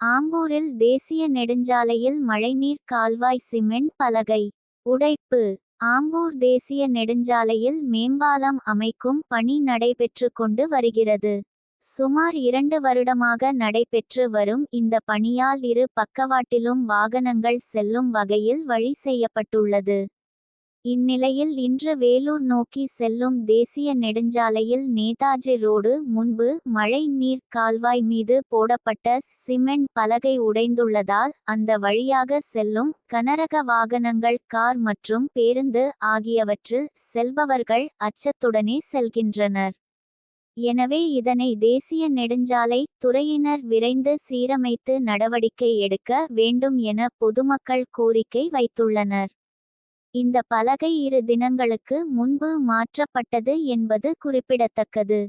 ஆம்பூரில் தேசிய நெடுஞ்சாலையில் மழைநீர் கால்வாய் சிமெண்ட் பலகை. உடைப்பு. ஆம்பூர் தேசிய நெடுஞ்சாலையில் மேம்பாலம் அமைக்கும் பணி நடைபெற்று கொண்டு வருகிறது. சுமார் இரண்டு வருடமாக நடைபெற்று வரும் இந்த பணியால் இரு பக்கவாட்டிலும் வாகனங்கள் செல்லும் வகையில் வழி செய்யப்பட்டுள்ளது. இந்நிலையில் இன்று வேலூர் நோக்கி செல்லும் தேசிய நெடுஞ்சாலையில் நேதாஜி ரோடு முன்பு மழை நீர் கால்வாய் மீது போடப்பட்ட சிமெண்ட் பலகை உடைந்துள்ளதால் அந்த வழியாக செல்லும் கனரக வாகனங்கள் கார் மற்றும் பேருந்து ஆகியவற்றில் செல்பவர்கள் அச்சத்துடனே செல்கின்றனர். எனவே இதனை தேசிய நெடுஞ்சாலை துறையினர் விரைந்து சீரமைத்து நடவடிக்கை எடுக்க வேண்டும் என பொதுமக்கள் கோரிக்கை வைத்துள்ளனர். இந்த பலகை இரு தினங்களுக்கு முன்பு மாற்றப்பட்டது என்பது குறிப்பிடத்தக்கது.